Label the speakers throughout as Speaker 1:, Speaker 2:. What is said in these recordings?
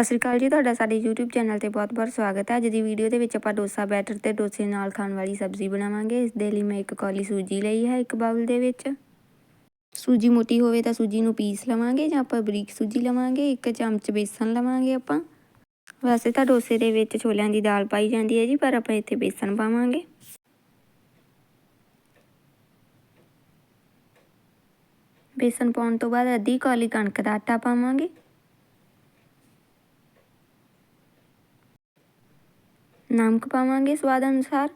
Speaker 1: ਸਤਿ ਸ਼੍ਰੀ ਅਕਾਲ ਜੀ, ਤੁਹਾਡਾ ਸਾਡੇ YouTube ਚੈਨਲ ਤੇ ਬਹੁਤ-ਬਹੁਤ ਸਵਾਗਤ ਹੈ। ਅੱਜ ਦੀ ਵੀਡੀਓ ਦੇ ਵਿੱਚ ਆਪਾਂ ਡੋਸਾ ਬੈਟਰ ਤੇ ਡੋਸੇ ਨਾਲ ਖਾਣ ਵਾਲੀ ਸਬਜ਼ੀ ਬਣਾਵਾਂਗੇ। ਇਸ ਦੇ ਲਈ ਮੈਂ ਇੱਕ ਕੌਲੀ ਸੂਜੀ ਲਈ ਹੈ ਇੱਕ ਬਾਉਲ ਦੇ ਵਿੱਚ। ਸੂਜੀ ਮੋਟੀ ਹੋਵੇ ਤਾਂ ਸੂਜੀ ਨੂੰ ਪੀਸ ਲਵਾਂਗੇ ਜਾਂ ਆਪਾਂ ਬਰੀਕ ਸੂਜੀ ਲਵਾਂਗੇ, ਇੱਕ ਚਮਚ ਬੇਸਨ ਲਵਾਂਗੇ ਆਪਾਂ। ਵੈਸੇ ਤਾਂ ਡੋਸੇ ਦੇ ਵਿੱਚ ਛੋਲਿਆਂ ਦੀ ਦਾਲ ਪਾਈ ਜਾਂਦੀ ਹੈ ਜੀ, ਪਰ ਆਪਾਂ ਇੱਥੇ ਬੇਸਨ ਪਾਵਾਂਗੇ। ਬੇਸਨ ਪਾਉਣ ਤੋਂ ਬਾਅਦ ਅੱਧੀ ਕੌਲੀ ਕਣਕ ਦਾ ਆਟਾ ਪਾਵਾਂਗੇ। ਨਮਕ ਪਾਵਾਂਗੇ ਸਵਾਦ ਅਨੁਸਾਰ?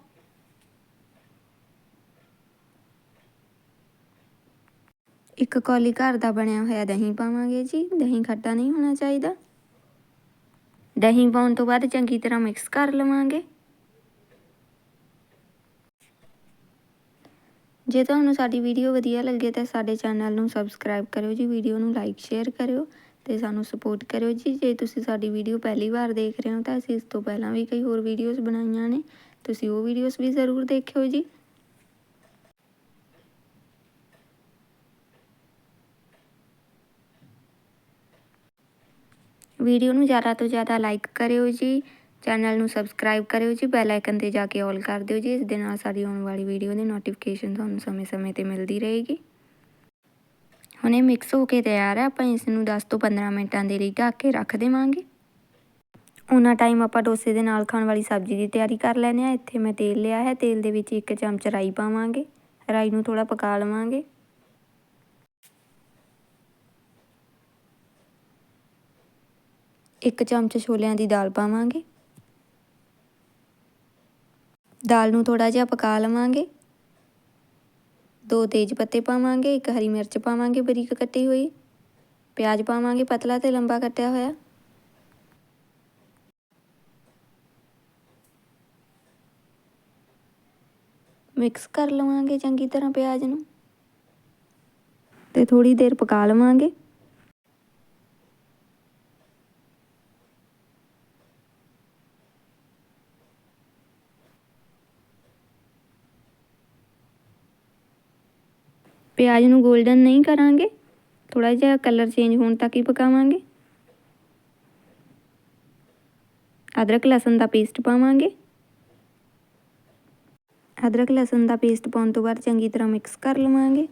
Speaker 1: ਇੱਕ ਕੌਲੀ ਘਰ ਦਾ ਬਣਿਆ ਹੋਇਆ ਦਹੀਂ ਪਾਵਾਂਗੇ ਜੀ। ਦਹੀਂ ਖੱਟਾ ਨਹੀਂ ਹੋਣਾ ਚਾਹੀਦਾ। ਦਹੀਂ ਪਾਉਣ ਤੋਂ ਬਾਅਦ ਚੰਗੀ ਤਰ੍ਹਾਂ ਮਿਕਸ ਕਰ ਲਵਾਂਗੇ। ਜੇ ਤੁਹਾਨੂੰ ਸਾਡੀ ਵੀਡੀਓ ਵਧੀਆ ਲੱਗੇ ਤਾਂ ਸਾਡੇ ਚੈਨਲ ਨੂੰ ਸਬਸਕ੍ਰਾਈਬ ਕਰਿਓ ਜੀ। ਵੀਡੀਓ ਨੂੰ ਲਾਈਕ ਸ਼ੇਅਰ ਕਰਿਓ। ਤੇ ਸਾਨੂੰ ਸਪੋਰਟ ਕਰਿਓ ਜੀ। ਜੇ ਤੁਸੀਂ ਸਾਡੀ ਵੀਡੀਓ ਪਹਿਲੀ ਵਾਰ ਦੇਖ ਰਹੇ ਹੋ ਤਾਂ ਅਸੀਂ ਇਸ ਤੋਂ ਪਹਿਲਾਂ ਵੀ ਕਈ ਹੋਰ ਵੀਡੀਓਜ਼ ਬਣਾਈਆਂ ਨੇ। ਤੁਸੀਂ ਉਹ ਵੀਡੀਓਜ਼ ਵੀ ਜ਼ਰੂਰ ਦੇਖਿਓ ਜੀ। ਵੀਡੀਓ ਨੂੰ ਜ਼ਿਆਦਾ ਤੋਂ ਜ਼ਿਆਦਾ ਲਾਈਕ ਕਰਿਓ ਜੀ। ਚੈਨਲ ਨੂੰ ਸਬਸਕ੍ਰਾਈਬ ਕਰਿਓ ਜੀ। ਬੈਲ ਆਈਕਨ ਤੇ ਜਾ ਕੇ ਆਲ ਕਰ ਦਿਓ ਜੀ। ਇਸ ਦੇ ਨਾਲ ਸਾਡੀ ਆਉਣ ਵਾਲੀ ਵੀਡੀਓ ਦੀ ਨੋਟੀਫਿਕੇਸ਼ਨ ਤੁਹਾਨੂੰ ਸਮੇਂ-ਸਮੇਂ ਤੇ ਮਿਲਦੀ ਰਹੇਗੀ। ਹੁਣ ਇਹ ਮਿਕਸ ਹੋ ਕੇ ਤਿਆਰ ਹੈ, ਆਪਾਂ ਇਸ ਨੂੰ 10 ਤੋਂ 15 ਮਿੰਟਾਂ ਦੇ ਲਈ ਢੱਕ ਕੇ ਰੱਖ ਦੇਵਾਂਗੇ। ਉਹਨਾਂ ਟਾਈਮ ਆਪਾਂ ਡੋਸੇ ਦੇ ਨਾਲ ਖਾਣ ਵਾਲੀ ਸਬਜ਼ੀ ਦੀ ਤਿਆਰੀ ਕਰ ਲੈਣੇ ਆ ਇੱਥੇ ਮੈਂ ਤੇਲ ਲਿਆ ਹੈ, ਤੇਲ ਦੇ ਵਿੱਚ ਇੱਕ ਚਮਚ ਰਾਈ ਪਾਵਾਂਗੇ। ਰਾਈ ਨੂੰ ਥੋੜਾ ਪਕਾ ਲਵਾਂਗੇ। ਇੱਕ ਚਮਚ ਛੋਲਿਆਂ ਦੀ ਦਾਲ ਪਾਵਾਂਗੇ। ਦਾਲ ਨੂੰ ਥੋੜਾ ਜਿਹਾ ਪਕਾ ਲਵਾਂਗੇ। ਦੋ ਤੇਜ ਪੱਤੇ ਪਾਵਾਂਗੇ, ਇੱਕ ਹਰੀ ਮਿਰਚ ਪਾਵਾਂਗੇ ਬਰੀਕ ਕੱਟੀ ਹੋਈ। ਪਿਆਜ਼ ਪਾਵਾਂਗੇ ਪਤਲਾ ਤੇ ਲੰਬਾ ਕੱਟਿਆ ਹੋਇਆ। ਮਿਕਸ ਕਰ ਲਵਾਂਗੇ ਚੰਗੀ ਤਰ੍ਹਾਂ ਪਿਆਜ਼ ਨੂੰ। ਤੇ ਥੋੜੀ ਦੇਰ ਪਕਾ ਲਵਾਂਗੇ। ਪਿਆਜ਼ ਨੂੰ 골ਡਨ ਨਹੀਂ ਕਰਾਂਗੇ ਥੋੜਾ ਜਿਹਾ ਕਲਰ ਚੇਂਜ ਹੋਣ ਤੱਕ ਹੀ ਪਕਾਵਾਂਗੇ। ਅਦਰਕ ਲਸਣ ਦਾ ਪੇਸਟ ਪਾਵਾਂਗੇ। ਅਦਰਕ ਲਸਣ ਦਾ ਪੇਸਟ ਪਾਉਣ ਤੋਂ ਬਾਅਦ ਚੰਗੀ ਤਰ੍ਹਾਂ ਮਿਕਸ ਕਰ ਲਵਾਂਗੇ।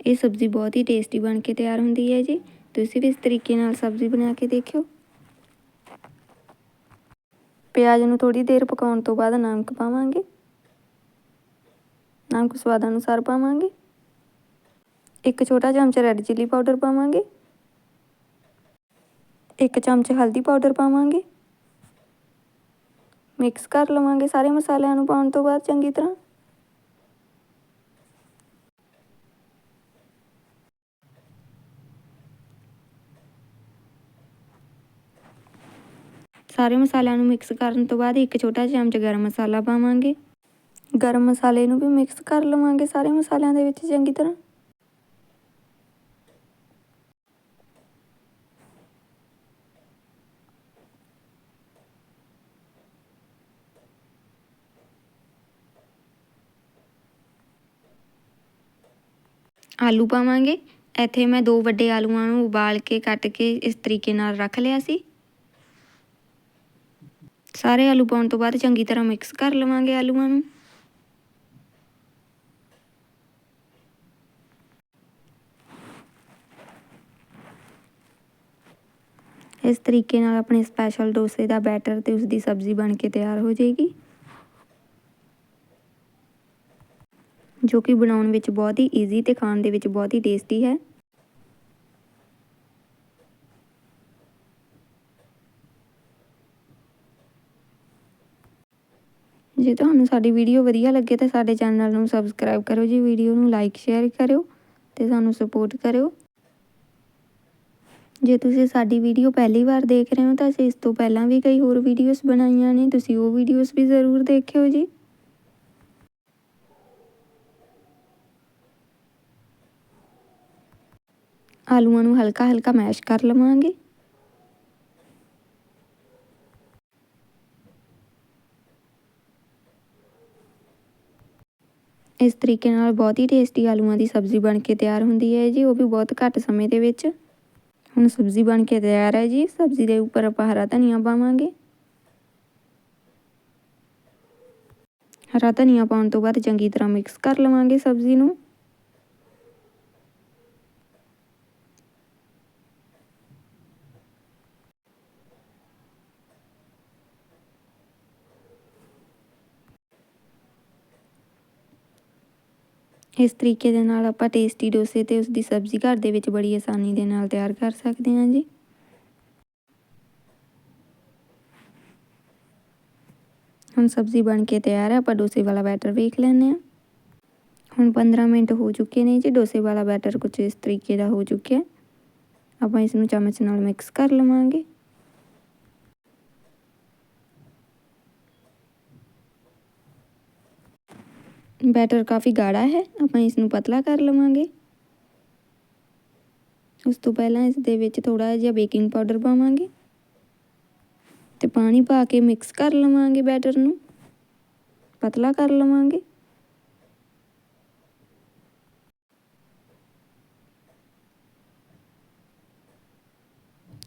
Speaker 1: ਇਹ ਸਬਜ਼ੀ ਬਹੁਤ ਹੀ ਟੇਸਟੀ ਬਣ ਕੇ ਤਿਆਰ ਹੁੰਦੀ ਹੈ ਜੀ। ਤੁਸੀਂ ਵੀ ਇਸ ਤਰੀਕੇ ਨਾਲ ਸਬਜ਼ੀ ਬਣਾ ਕੇ ਦੇਖਿਓ। ਪਿਆਜ਼ ਨੂੰ ਥੋੜੀ ਦੇਰ ਪਕਾਉਣ ਤੋਂ ਬਾਅਦ ਨਮਕ ਪਾਵਾਂਗੇ। ਨਮਕ ਸਵਾਦ ਅਨੁਸਾਰ ਪਾਵਾਂਗੇ। ਇੱਕ ਛੋਟਾ ਚਮਚ ਰੈੱਡ ਚਿੱਲੀ ਪਾਊਡਰ ਪਾਵਾਂਗੇ। ਇੱਕ ਚਮਚ ਹਲਦੀ ਪਾਊਡਰ ਪਾਵਾਂਗੇ। ਮਿਕਸ ਕਰ ਲਵਾਂਗੇ ਸਾਰੇ ਮਸਾਲਿਆਂ ਨੂੰ ਪਾਉਣ ਤੋਂ ਬਾਅਦ ਚੰਗੀ ਤਰ੍ਹਾਂ। ਸਾਰੇ ਮਸਾਲਿਆਂ ਨੂੰ ਮਿਕਸ ਕਰਨ ਤੋਂ ਬਾਅਦ ਇੱਕ ਛੋਟਾ ਚਮਚ ਗਰਮ ਮਸਾਲਾ ਪਾਵਾਂਗੇ। ਗਰਮ ਮਸਾਲੇ ਨੂੰ ਵੀ ਮਿਕਸ ਕਰ ਲਵਾਂਗੇ ਸਾਰੇ ਮਸਾਲਿਆਂ ਦੇ ਵਿੱਚ ਚੰਗੀ ਤਰ੍ਹਾਂ। ਆਲੂ ਪਾਵਾਂਗੇ। ਇੱਥੇ ਮੈਂ ਦੋ ਵੱਡੇ ਆਲੂਆਂ ਨੂੰ ਉਬਾਲ ਕੇ ਕੱਟ ਕੇ ਇਸ ਤਰੀਕੇ ਨਾਲ ਰੱਖ ਲਿਆ ਸੀ। ਸਾਰੇ ਆਲੂ ਪਾਉਣ ਤੋਂ ਬਾਅਦ ਚੰਗੀ ਤਰ੍ਹਾਂ ਮਿਕਸ ਕਰ ਲਵਾਂਗੇ ਆਲੂਆਂ ਨੂੰ। ਇਸ ਤਰੀਕੇ ਨਾਲ ਆਪਣੇ ਸਪੈਸ਼ਲ ਡੋਸੇ ਦਾ ਬੈਟਰ ਤੇ ਉਸ ਦੀ ਸਬਜ਼ੀ ਬਣ ਕੇ ਤਿਆਰ ਹੋ ਜਾਏਗੀ। ਜੋ ਕਿ ਬਣਾਉਣ ਵਿੱਚ ਬਹੁਤ ਹੀ ਈਜ਼ੀ ਤੇ ਖਾਣ ਦੇ ਵਿੱਚ ਬਹੁਤ ਹੀ ਟੇਸਟੀ ਹੈ। ਜੇ ਤੁਹਾਨੂੰ ਸਾਡੀ ਵੀਡੀਓ ਵਧੀਆ ਲੱਗੇ ਤਾਂ ਸਾਡੇ ਚੈਨਲ ਨੂੰ ਸਬਸਕ੍ਰਾਈਬ ਕਰੋ ਜੀ, ਵੀਡੀਓ ਨੂੰ ਲਾਈਕ ਸ਼ੇਅਰ ਕਰਿਓ ਤੇ ਸਾਨੂੰ ਸਪੋਰਟ ਕਰਿਓ। ਜੇ ਤੁਸੀਂ ਸਾਡੀ ਵੀਡੀਓ ਪਹਿਲੀ ਵਾਰ ਦੇਖ ਰਹੇ ਹੋ ਤਾਂ ਅਸੀਂ ਇਸ ਤੋਂ ਪਹਿਲਾਂ ਵੀ ਕਈ ਹੋਰ ਵੀਡੀਓਜ਼ ਬਣਾਈਆਂ ਨੇ, ਤੁਸੀਂ ਉਹ ਵੀਡੀਓਜ਼ ਵੀ ਜ਼ਰੂਰ ਦੇਖਿਓ ਜੀ। ਆਲੂਆਂ ਨੂੰ ਹਲਕਾ ਹਲਕਾ ਮੈਸ਼ ਕਰ ਲਵਾਂਗੇ। ਇਸ ਤਰੀਕੇ ਨਾਲ ਬਹੁਤ ਹੀ ਟੇਸਟੀ ਆਲੂਆਂ ਦੀ ਸਬਜ਼ੀ ਬਣ ਕੇ ਤਿਆਰ ਹੁੰਦੀ ਹੈ ਜੀ, ਉਹ ਵੀ ਬਹੁਤ ਘੱਟ ਸਮੇਂ ਦੇ ਵਿੱਚ। ਹੁਣ ਸਬਜ਼ੀ ਬਣ ਕੇ ਤਿਆਰ ਹੈ ਜੀ, ਸਬਜ਼ੀ ਦੇ ਉੱਪਰ ਆਪਾਂ ਹਰਾ ਧਨੀਆ ਪਾਵਾਂਗੇ। ਹਰਾ ਧਨੀਆ ਪਾਉਣ ਤੋਂ ਬਾਅਦ ਚੰਗੀ ਤਰ੍ਹਾਂ ਮਿਕਸ ਕਰ ਲਵਾਂਗੇ ਸਬਜ਼ੀ ਨੂੰ। ਇਸ ਤਰੀਕੇ ਦੇ ਨਾਲ ਆਪਾਂ ਟੇਸਟੀ ਡੋਸੇ ਤੇ ਉਸ ਦੀ ਸਬਜ਼ੀ ਘਰ ਦੇ ਵਿੱਚ ਬੜੀ ਆਸਾਨੀ ਦੇ ਨਾਲ ਤਿਆਰ ਕਰ ਸਕਦੇ ਹਾਂ ਜੀ। ਹੁਣ ਸਬਜ਼ੀ ਬਣ ਕੇ ਤਿਆਰ ਹੈ, ਆਪਾਂ ਡੋਸੇ ਵਾਲਾ ਬੈਟਰ ਵੇਖ ਲੈਂਦੇ ਹਾਂ। ਹੁਣ 15 ਮਿੰਟ ਹੋ ਚੁੱਕੇ ਨੇ ਜੀ, ਡੋਸੇ ਵਾਲਾ ਬੈਟਰ ਕੁਝ ਇਸ ਤਰੀਕੇ ਦਾ ਹੋ ਚੁੱਕਿਆ ਆਪਾਂ ਇਸ ਨੂੰ ਚਮਚ ਨਾਲ ਮਿਕਸ ਕਰ ਲਵਾਂਗੇ। ਬੈਟਰ ਕਾਫੀ ਗਾੜਾ ਹੈ ਆਪਾਂ ਇਸ ਨੂੰ ਪਤਲਾ ਕਰ ਲਵਾਂਗੇ ਉਸ ਤੋਂ ਪਹਿਲਾਂ ਇਸ ਦੇ ਵਿੱਚ ਥੋੜਾ ਜਿਹਾ ਬੇਕਿੰਗ ਪਾਊਡਰ ਪਾਵਾਂਗੇ ਤੇ ਪਾਣੀ ਪਾ ਕੇ ਮਿਕਸ ਕਰ ਲਵਾਂਗੇ ਬੈਟਰ ਨੂੰ ਪਤਲਾ ਕਰ ਲਵਾਂਗੇ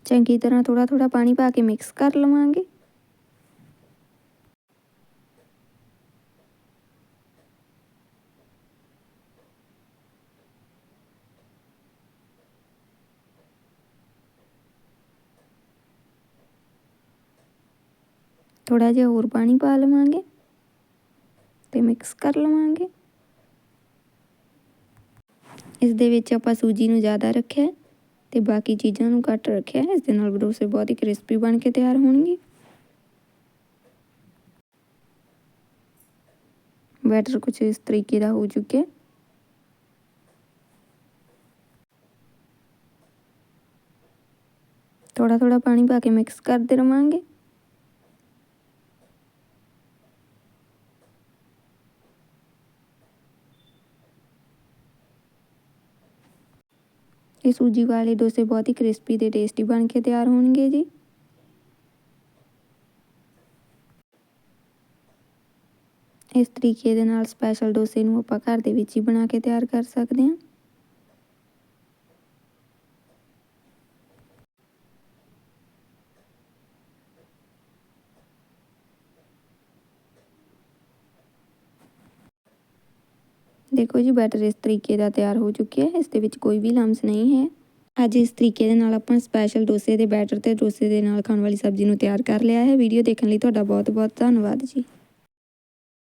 Speaker 1: ਚੰਗੀ ਤਰ੍ਹਾਂ ਥੋੜਾ ਥੋੜਾ ਪਾਣੀ ਪਾ ਕੇ ਮਿਕਸ ਕਰ ਲਵਾਂਗੇ ਥੋੜਾ ਜਿਹਾ ਹੋਰ ਪਾਣੀ ਪਾ ਲਵਾਂਗੇ ਤੇ ਮਿਕਸ ਕਰ ਲਵਾਂਗੇ। ਇਸ ਦੇ ਵਿੱਚ ਆਪਾਂ ਸੂਜੀ ਨੂੰ ਜ਼ਿਆਦਾ ਰੱਖਿਆ ਤੇ ਬਾਕੀ ਚੀਜ਼ਾਂ ਨੂੰ ਘੱਟ ਰੱਖਿਆ ਇਸ ਦੇ ਨਾਲ ਡੋਸੇ ਬਹੁਤ ਹੀ ਕ੍ਰਿਸਪੀ ਬਣ ਕੇ ਤਿਆਰ ਹੋਣਗੇ। ਬੈਟਰ ਕੁਝ ਇਸ ਤਰੀਕੇ ਦਾ ਹੋ ਚੁੱਕਿਆ ਥੋੜਾ ਥੋੜਾ ਪਾਣੀ ਪਾ ਕੇ ਮਿਕਸ ਕਰਦੇ ਰਵਾਂਗੇ। ਇਹ ਸੂਜੀ ਵਾਲੇ ਡੋਸੇ ਬਹੁਤ ਹੀ ਕ੍ਰਿਸਪੀ ਤੇ ਟੇਸਟੀ ਬਣ ਕੇ ਤਿਆਰ ਹੋਣਗੇ ਜੀ। ਇਸ ਤਰੀਕੇ ਦੇ ਨਾਲ ਸਪੈਸ਼ਲ ਡੋਸੇ ਨੂੰ ਆਪਾਂ ਘਰ ਦੇ ਵਿੱਚ ਹੀ ਬਣਾ ਕੇ ਤਿਆਰ ਕਰ ਸਕਦੇ ਹਾਂ। ਦੇਖੋ ਜੀ ਬੈਟਰ ਇਸ ਤਰੀਕੇ ਦਾ ਤਿਆਰ ਹੋ ਚੁੱਕਿਆ ਹੈ, ਇਸ ਦੇ ਵਿੱਚ ਕੋਈ ਵੀ ਲੰਮਸ ਨਹੀਂ ਹੈ। ਅੱਜ ਇਸ ਤਰੀਕੇ ਦੇ ਨਾਲ ਆਪਾਂ ਸਪੈਸ਼ਲ ਡੋਸੇ ਦੇ ਬੈਟਰ ਤੇ ਡੋਸੇ ਦੇ ਨਾਲ ਖਾਣ ਵਾਲੀ ਸਬਜ਼ੀ ਨੂੰ ਤਿਆਰ ਕਰ ਲਿਆ ਹੈ। ਵੀਡੀਓ ਦੇਖਣ ਲਈ ਤੁਹਾਡਾ ਬਹੁਤ ਬਹੁਤ ਧੰਨਵਾਦ ਜੀ।